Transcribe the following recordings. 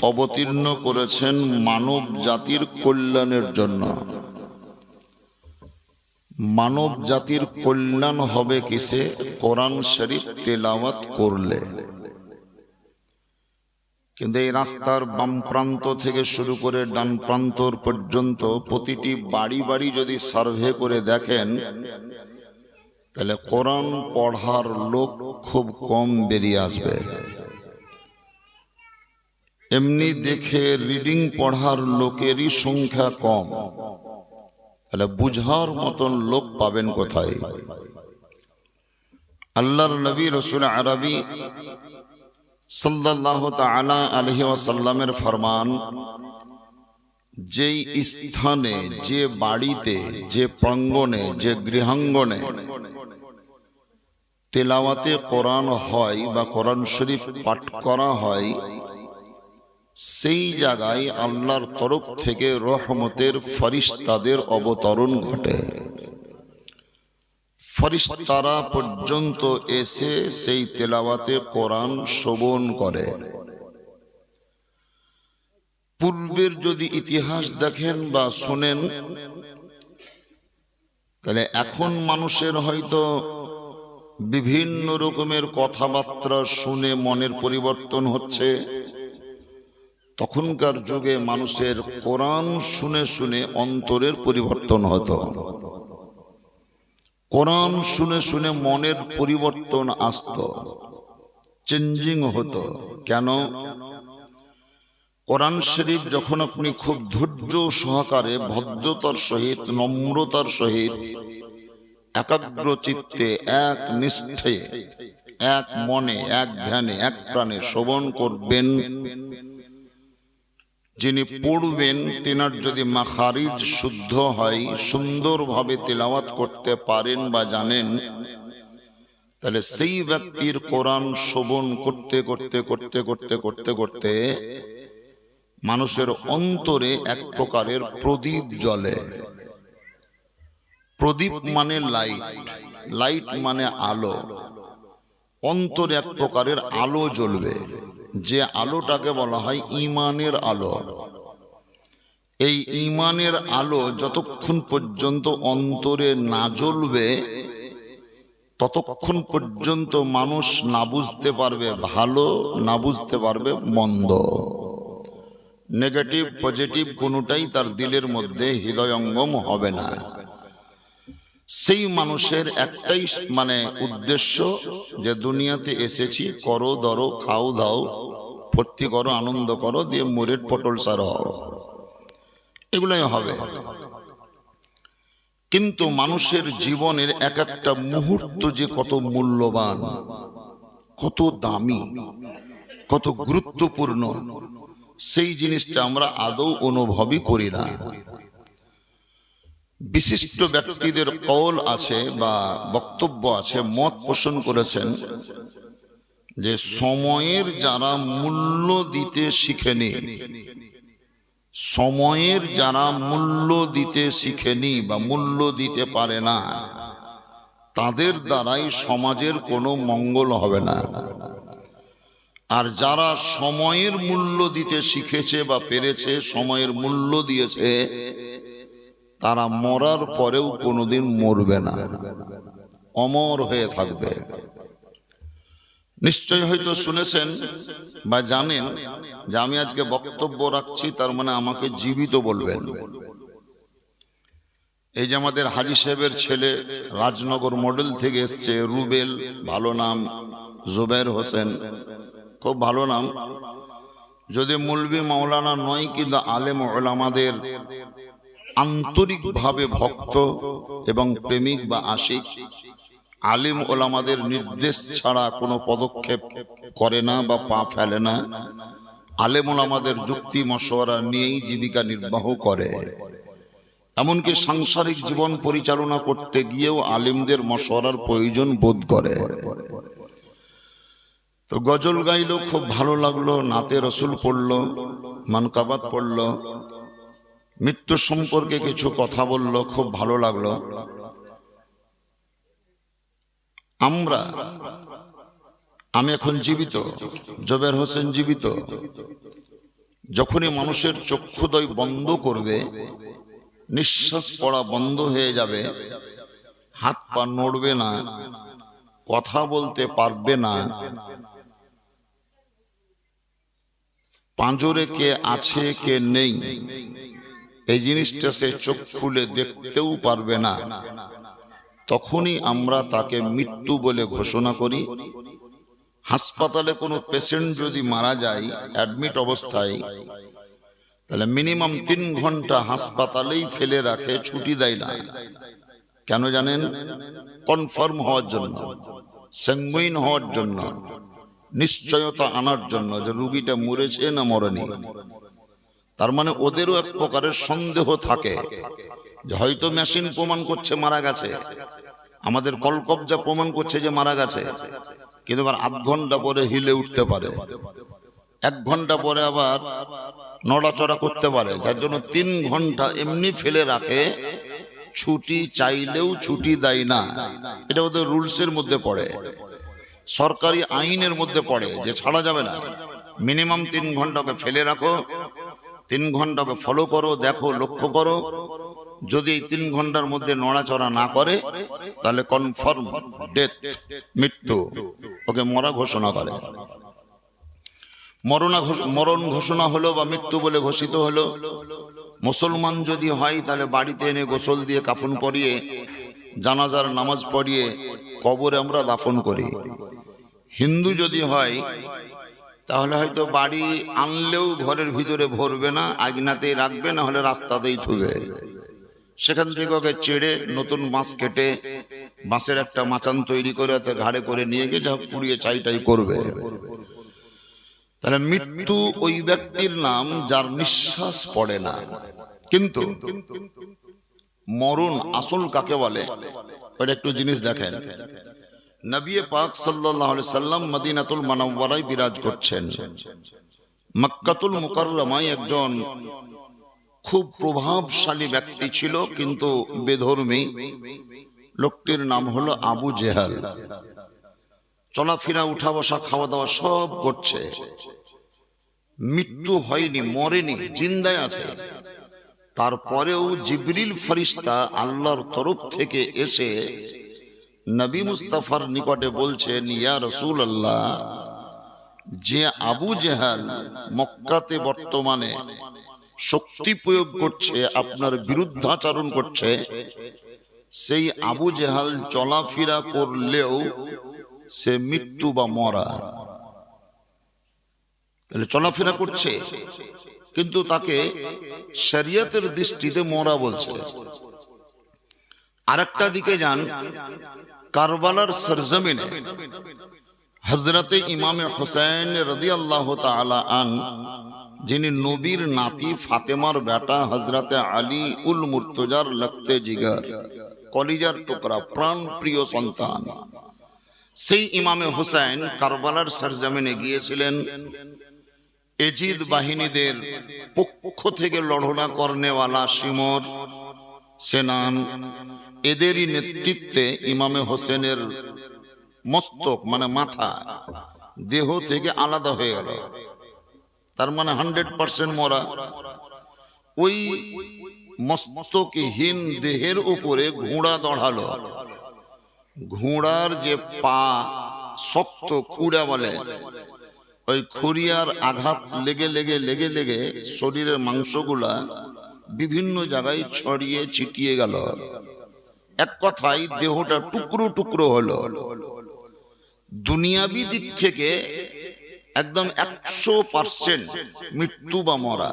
অবতীর্ণ করেছেন মানব জাতির কল্যাণের জন্য। মানব জাতির কল্যাণ হবে কিসে? কোরআন শরীফ তেলাওয়াত করলে। কিন্তু এই রাস্তার বাম প্রান্ত থেকে শুরু করে ডান প্রান্তর পর্যন্ত প্রতিটি বাড়ি বাড়ি যদি সার্ভে করে দেখেন, তাহলে কোরআন পড়ার লোক খুব কম বেরিয়ে আসবে। এমনি দেখে রিডিং পড়ার লোকেরই সংখ্যা কম। তাহলে বুঝার মতন লোক পাবেন কোথায়? আল্লাহর নবী রসুল আরবি সাল্লাহ তালা আলহি ওয়াসাল্লামের ফরমান, যেই স্থানে, যে বাড়িতে, যে প্রাঙ্গণে, যে গৃহাঙ্গনে তেলাওয়াতে কোরআন হয় বা কোরআন শরীফ পাঠ করা হয় সেই জায়গায় আল্লাহর তরফ থেকে রহমতের ফরিস্তাদের অবতরণ ঘটে। ফরিস্তারা পর্যন্ত এসে সেই তেলাওয়াতে কোরআন শ্রবণ করে। পূর্বের যদি ইতিহাস দেখেন বা শোনেন, তাহলে এখন মানুষের হয়তো বিভিন্ন রকমের কথাবার্তা শুনে মনের পরিবর্তন হচ্ছে। তখনকার যুগে মানুষের কোরআন শুনে শুনে অন্তরের পরিবর্তন হতো। কোরআন শুনে শুনে মনের পরিবর্তন আসত। চেঞ্জিং হতো। কেন? কোরআন শরীফ যখন আপনি খুব ধৈর্য সহকারে, ভদ্রতার সহিত, নম্রতার সহিত, একাগ্র চিত্তে, এক নিষ্ঠে, এক মনে, এক ধ্যানে, এক প্রাণে শ্রবণ করবেন যিনি পড়বেন, তেনার যদি মাখারিজ শুদ্ধ হয়, সুন্দরভাবে তেলাওয়াত করতে পারেন বা জানেন, তাহলে সেই ব্যক্তির কোরআন শোভন করতে করতে করতে করতে করতে করতে মানুষের অন্তরে এক প্রকারের প্রদীপ জ্বলে। প্রদীপ মানে লাইট লাইট মানে আলো। অন্তরে এক প্রকারের আলো জ্বলবে। যে আলোটাকে বলা হয় ইমানের আলো। এই ইমানের আলো যতক্ষণ পর্যন্ত অন্তরে না জ্বলবে, ততক্ষণ পর্যন্ত মানুষ না বুঝতে পারবে ভালো, না বুঝতে পারবে মন্দ। নেগেটিভ, পজিটিভ কোনোটাই তার দিলের মধ্যে হৃদয়ঙ্গম হবে না। সেই মানুষের একটাই মানে উদ্দেশ্য যে দুনিয়াতে এসেছি, করো, ধরো, খাও, দাও ফুর্তি করো, আনন্দ করো, দিয়ে মোরের পটল সার হও। এগুলোই হবে। কিন্তু মানুষের জীবনের এক একটা মুহূর্ত যে কত মূল্যবান, কত দামি, কত গুরুত্বপূর্ণ, সেই জিনিসটা আমরা আদৌ অনুভবই করি না। বিশিষ্ট ব্যক্তিদের কল আছে বা বক্তব্য আছে, মত পোষণ করেছেন যে সময়ের যারা মূল্য দিতে শিখেনি, সময়ের যারা মূল্য দিতে শিখেনি বা মূল্য দিতে পারে না, তাদের দ্বারাই সমাজের কোনো মঙ্গল হবে না। আর যারা সময়ের মূল্য দিতে শিখেছে বা পেরেছে, সময়ের মূল্য দিয়েছে তারা মরার পরেও কোনোদিন মরবে না। অমর হয়ে থাকবে। নিশ্চয় হয়তো শুনেছেন বা জানেন যে আমি আজকে বক্তব্য রাখছি, তার মানে আমাকে জীবিত বলবেন। এই যে আমাদের হাজি সাহেবের ছেলে রাজনগর মডেল থেকে এসছে, রুবেল, ভালো নাম, জুবের হোসেন, খুব ভালো নাম। যদি মুলবি মাওলানা নয়, কিন্তু আলেম ওলামাদের আন্তরিকভাবে ভক্ত এবং প্রেমিক বা আশিক, আলিম ওলামাদের নির্দেশ ছাড়া কোনো পদক্ষেপ করে না বা পা ফেলে না। আলেম ওলামাদের যুক্তি মশওয়ারা নিয়েই জীবিকা নির্বাহ করে। এমনকি সাংসারিক জীবন পরিচালনা করতে গিয়েও আলিমদের মশওয়ারার প্রয়োজন বোধ করে। তো গজল গাইলো, খুব ভালো লাগল, নাতে রসুল পড়ল, মানকাবাত পড়ল মৃত্যু সম্পর্কে কিছু কথা বলল, খুব ভালো লাগল। আমরা, আমি এখন জীবিত, জবের হোসেন জীবিত। যখনই মানুষের চক্ষুদয় বন্ধ করবে, নিঃশ্বাস পড়া বন্ধ হয়ে যাবে, হাত পা নড়বে না, কথা বলতে পারবে না। পাঁজরে কে আছে, কে নেই এই জিনিসটা সে চোখ খুলে দেখতেও পারবে না। তখনই আমরা তাকে মৃত্যু বলে ঘোষণা করি। হাসপাতালে কোনো পেশেন্ট যদি মারা যায়, অ্যাডমিট অবস্থায়, তাহলে মিনিমাম তিন ঘণ্টা হাসপাতালেই ফেলে রাখে, ছুটি দেয় না। কেন জানেন? কনফার্ম হওয়ার জন্য স্যাঙ্গুইন হওয়ার জন্য, নিশ্চয়তা আনার জন্য যে রুগীটা মরেছে না মরেনি। তার মানে ওদেরও এক প্রকারের সন্দেহ থাকে যে হয়তো মেশিন প্রমাণ করছে মারা গেছে। আমাদের কলকবজা প্রমাণ করছে যে মারা গেছে। কিন্তু আবার আধ ঘণ্টা পরে হিলে উঠতে পারে। এক ঘণ্টা পরে আবার নড়াচড়া করতে পারে। যার জন্য তিন ঘণ্টা এমনি ফেলে রাখে, ছুটি চাইলেও ছুটি দেয় না। এটা ওদের রুলসের মধ্যে পড়ে। সরকারি আইনের মধ্যে পড়ে যে ছাড়া যাবে না। মিনিমাম তিন ঘন্টাকে ফেলে রাখো। তিন ঘন্টাকে ফলো করো, দেখো, লক্ষ্য করো। যদি এই তিন ঘণ্টার মধ্যে নড়াচড়া না করে, তাহলে কনফার্ম ডেথ মৃত্যু। ওকে মরা ঘোষণা করে। মরণা মরণ ঘোষণা হলো বা মৃত্যু বলে ঘোষিত হলো। মুসলমান যদি হয়, তাহলে বাড়িতে এনে গোসল দিয়ে কাফন পরিয়ে, জানাজার নামাজ পড়িয়ে কবরে আমরা দাফন করি। হিন্দু যদি হয় তাহলে হয়তো বাড়ি আনলেও ঘরের ভিতরে ভরবে না আগনাতেই রাখবে না হলে রাস্তাতেই থুবে। সেখান থেকে ওকে চেড়ে নতুন বাঁশ কেটে বাঁশের একটা মাচান তৈরি করে ওতে ঘাড়ে করে নিয়ে গিয়ে যা পুড়িয়ে চাইটাই করবে। তাহলে মৃত্যু ওই ব্যক্তির নাম যার নিঃশ্বাস পড়ে না। কিন্তু মরণ আসল কাকে বলে? ওটা একটু জিনিস দেখেন। নবী পাক আলাইহি সাল্লাম মদিনাতুল মানওয়ারায় বিরাজ করছেন। মক্কাতুল মুকাররমায় একজন খুব প্রভাবশালী ব্যক্তি ছিল, কিন্তু বেধর্মী। লোকটির নাম হলো আবু জেহাল। চলাফেরা উঠা বসা খাওয়া দাওয়া সব করছে। মৃত্যু হয়নি, মরেনি, জিন্দায় আছে। তারপরেও জিবরিল ফরিস্তা আল্লাহর তরফ থেকে এসে নবী মুস্তাফার নিকটে বলছেন, ইয়া রসুল আল্লাহ যে আবু জেহাল মক্কাতে বর্তমানে শক্তি প্রয়োগ করছে, আপনার বিরুদ্ধাচরণ করছে, সেই আবু জেহাল চলাফেরা করলেও সে মৃত্যু বা মরা। তাহলে চলাফেরা করছে, কিন্তু তাকে শরিয়তের দৃষ্টিতে মরা বলছে। আরেকটা দিকে যান কারবালার সরজমিনে হজরতে ইমামে হোসেন রদি আল্লাহ আন, যিনি নবীর নাতি ফাতেমার বেটা হজরতে আলী উল মুর্তজার লখতে জিগার, কলিজার টুকরা, প্রাণ প্রিয় সন্তান। সেই ইমামে হুসাইন কারবালার সরজমিনে গিয়েছিলেন। এজিদ বাহিনীদের পক্ষ থেকে লড়না করনেওয়ালা সিমর সেনান এদেরই নেতৃত্বে ইমামে হোসেনের মস্তক মানে মাথা, দেহ থেকে আলাদা হয়ে গেল। তার মানে হান্ড্রেড পার্সেন্ট মরা। ওই মস্তকহীন দেহের উপরে ঘোড়া দড়ালো। ঘোড়ার যে পা শক্ত কুড়া বলে, ওই খুরিয়ার আঘাত লেগে লেগে লেগে লেগে শরীরের মাংসগুলা বিভিন্ন জায়গায় ছড়িয়ে ছিটিয়ে গেল। এক কথায় দেহটা টুকরো টুকরো হলো। দুনিয়াবি দিক থেকে একদম একশো পার্সেন্ট মৃত্যু বা মরা।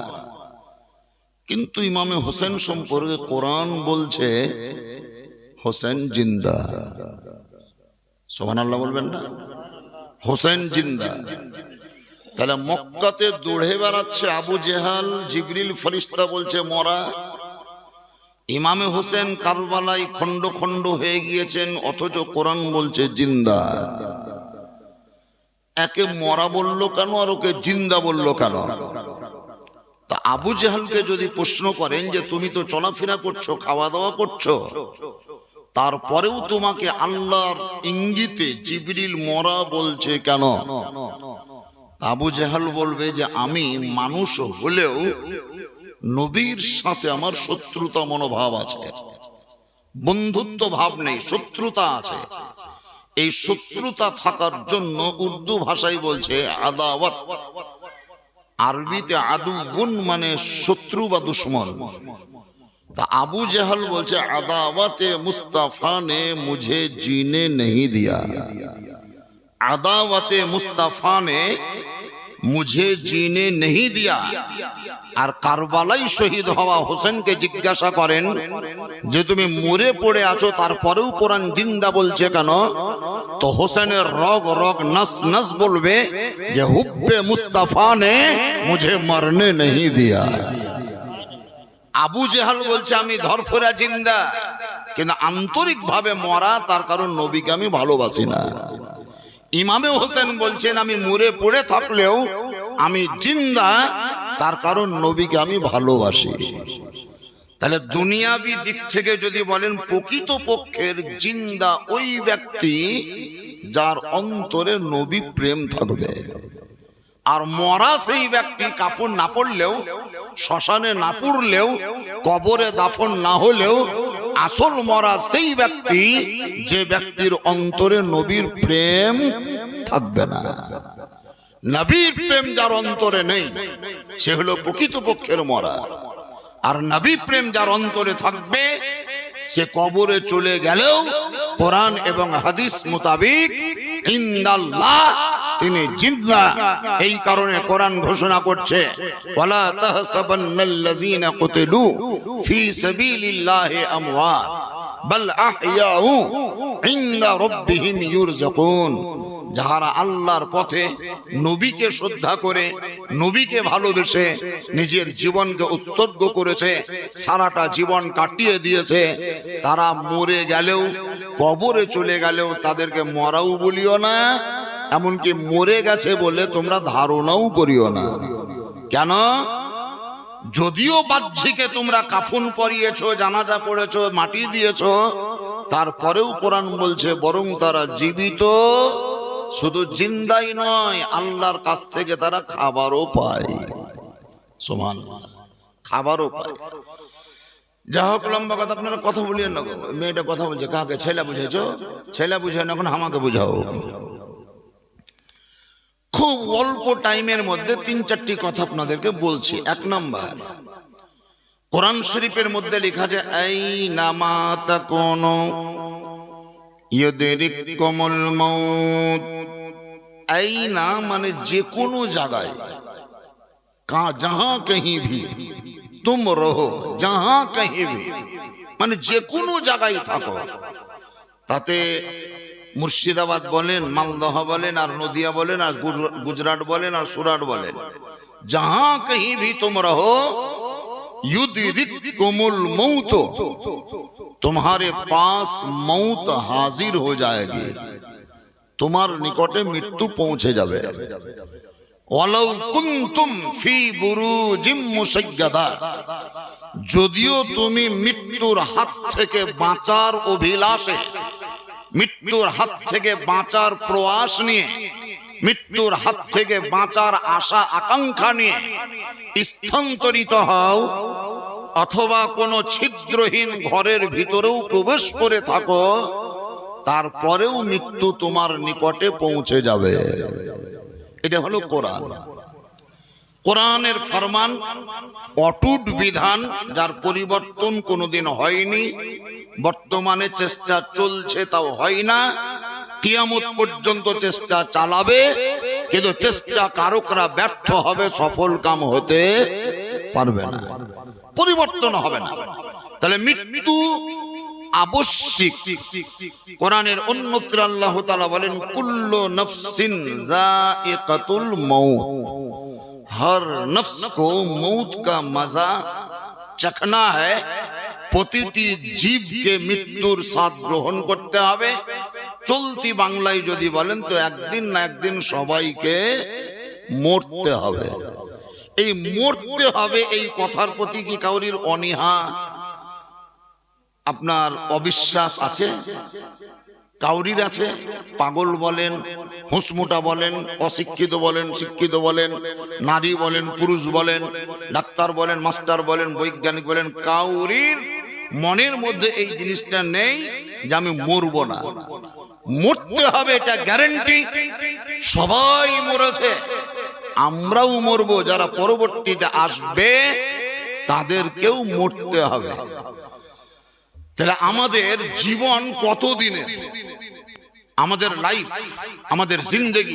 কিন্তু ইমামে হোসেন সম্পর্কে কোরআন বলছে, হোসেন জিন্দা। সোহান আল্লাহ বলবেন না? হোসেন জিন্দা। তাহলে মক্কাতে দৌড়ে বেড়াচ্ছে আবু জেহাল, জিবরিল ফরিস্তা বলছে, মরা। ইমামে হোসেন কারবালায় খন্ড খন্ড হয়ে গিয়েছেন, অথচ কোরআন বলছে জিন্দা। একে মরা বলল কেন আর ওকে জিন্দা বলল কেন? তা আবু জেহালকে যদি প্রশ্ন করেন যে, তুমি তো চলাফেরা করছ খাওয়া দাওয়া করছ? তারপরেও তোমাকে আল্লাহর ইঙ্গিতে জিবরিল মরা বলছে কেন? আবু জেহাল বলবে যে, আমি মানুষ হলেও নবীর সাথে আমার শত্রুতা মনোভাব আছে। বন্ধুত্ব ভাব নেই, শত্রুতা আছে। এই শত্রুতা থাকার জন্য উর্দু ভাষায় বলছে আদাওয়াত। আরবিতে আদু গুণ মানে শত্রু বা দুশ্মন। তা আবু জাহাল বলছে, আদাওয়াতে মুস্তাফা নে মুঝে জিনে নেই দিয়া। আদাওয়াতে মুস্তাফা নে মুঝে জিনে নেহি দিয়া আর কারবালাই শহীদ হওয়া হোসেনকে জিজ্ঞাসা করেন যে তুমি মরে পড়ে আছো তারপরেও কোরআন জিন্দা বলছে কেন তো হোসেনের রগ রগ নস নস বলবে যে হুব্বে মুস্তাফা নে মুঝে মরনে নেহি দিয়া আবু জেহাল বলছে, আমি ধরফরা জিন্দা। কিন্তু আন্তরিকভাবে মরা, তার কারণ নবীকে আমি ভালোবাসি না। ইমামে হোসেন বলছেন, আমি মরে পড়ে থাকলেও আমি জিন্দা, তার কারণ নবীকে আমি ভালোবাসি। তাহলে দুনিয়াবি দিক থেকে যদি বলেন প্রকৃত পক্ষের জিন্দা ওই ব্যক্তি যার অন্তরে নবী প্রেম থাকবে। আর মরা সেই ব্যক্তি কাফন না পড়লেও, শ্মশানে না পড়লেও, কবরে দাফন না হলেও আসল মরা সেই ব্যক্তি যে ব্যক্তির অন্তরে নবীর প্রেম থাকবে না। নবীর প্রেম যার অন্তরে নেই, সে হলো প্রকৃতপক্ষের মরা। আর নবী প্রেম যার অন্তরে থাকবে, সে কবরে চলে গেলেও কোরআন এবং হাদিস মোতাবিক ইন্দাল্লাহ তিনি জিন্দা এই কারণে কোরআন ঘোষণা করছে, ওয়ালা তাহসাবান্নাল্লাযীনা কুতিলু ফি সাবিলিল্লাহি আমওয়াত, বাল আহইয়াউ ইনদা রাব্বিহিম ইউরজাকুন। যাহারা আল্লাহর পথে নবীকে শ্রদ্ধা করে, নবীকে ভালোবেসে নিজের জীবনকে উৎসর্গ করেছে, সারাটা জীবন কাটিয়ে দিয়েছে, তারা মরে গেলেও, কবরে চলে গেলেও তাদেরকে মরাও বলিও না এমনকি মরে গেছে বলে তোমরা ধারণাও করিও না। কেন? যদিও বাহ্যিকে তোমরা কাফুন পরিয়েছ, জানাজা পড়েছো মাটি দিয়েছ, তারপরেও কোরআন বলছে, বরং তারা জীবিত, শুধু জিন্দাই নয়, আল্লাহর কাছ থেকে তারা খাবারও পায়। সমান খাবারও পায়। যা হোক, লম্বা কথা, আপনারা কথা বলিয়েন না মেয়েটা কথা বলছে, কাকে? ছেলে বুঝেছ? ছেলে বুঝে না এখন আমাকে বুঝাও। খুব অল্প টাইমের মধ্যে তিন চারটি কথা আপনাদেরকে বলছি। এক নম্বর, কোরআন শরীফের মধ্যে লেখা আছে, এই নামাতা কোন কমল এই না মানে যে কোনো জায়গায়, কা, যাহা যাহা কহি ভি। মানে যে কোনো জায়গায় থাকো। তাতে মুর্শিদাবাদ বলেন, মালদহ বলেন, আর নদিয়া বলেন, আর গুজরাট বলেন, আর সুরাট বলেন। যাহা কহি ভি তুম রহো युद्धिकोमुल मऊत তোমারে পাশ মৌত হাজির হয়ে जाएगी তোমার নিকটে মৃত্যু পৌঁছে যাবে। যদিও তুমি মৃত্যুর হাত থেকে বাঁচার অভিলাষে মৃত্যুর হাত থেকে বাঁচার প্রয়াস নিয়ে, মৃত্যুর হাত থেকে বাঁচার আশা, আকাঙ্ক্ষা নিয়ে স্থানান্তরিত হও, অথবা কোনো ছিদ্রহীন ঘরের ভিতরেও প্রবেশ করে থাকো, তারপরেও মৃত্যু তোমার নিকটে পৌঁছে যাবে। এটা হলো কোরআন। কোরআনের ফরমান অটুট বিধান যার পরিবর্তন কোনোদিন হয়নি। বর্তমানে চেষ্টা চলছে, তাও হয় না। কিয়ামত পর্যন্ত চেষ্টা চালাবে, কিন্তু চেষ্টা কারকরা ব্যর্থ হবে, সফল কাম হতে পারবে না। পরিবর্তন হবে না। তাহলে মৃত্যু আবশ্যিক। কোরআনের অন্যত্র আল্লাহ তাআলা বলেন, কুল্লু নফসিন মৌত हर नफ्स को मौत का मजा चखना है প্রতিটি জীবকে মৃত্যুর স্বাদ গ্রহণ করতে হবে চলতি বাংলায় যদি বলেন তো একদিন না একদিন সবাইকে মরতে হবে এই মরতে হবে এই কথার প্রতি কি কাউরির অনীহা আপনার অবিশ্বাস আছে কাউরির আছে, পাগল বলেন হুসমুটা বলেন, অশিক্ষিত বলেন, শিক্ষিত বলেন, নারী বলেন, পুরুষ বলেন, ডাক্তার বলেন, মাস্টার বলেন, বৈজ্ঞানিক বলেন, কাউরির মনের মধ্যে এই জিনিসটা নেই যে আমি মরব না। মরতে হবে এটা গ্যারেন্টি সবাই মরেছে। আমরাও মরবো, যারা পরবর্তীতে আসবে, তাদেরকেও মরতে হবে। তাহলে আমাদের জীবন কত দিনের আমাদের লাইফ আমাদের জিন্দগি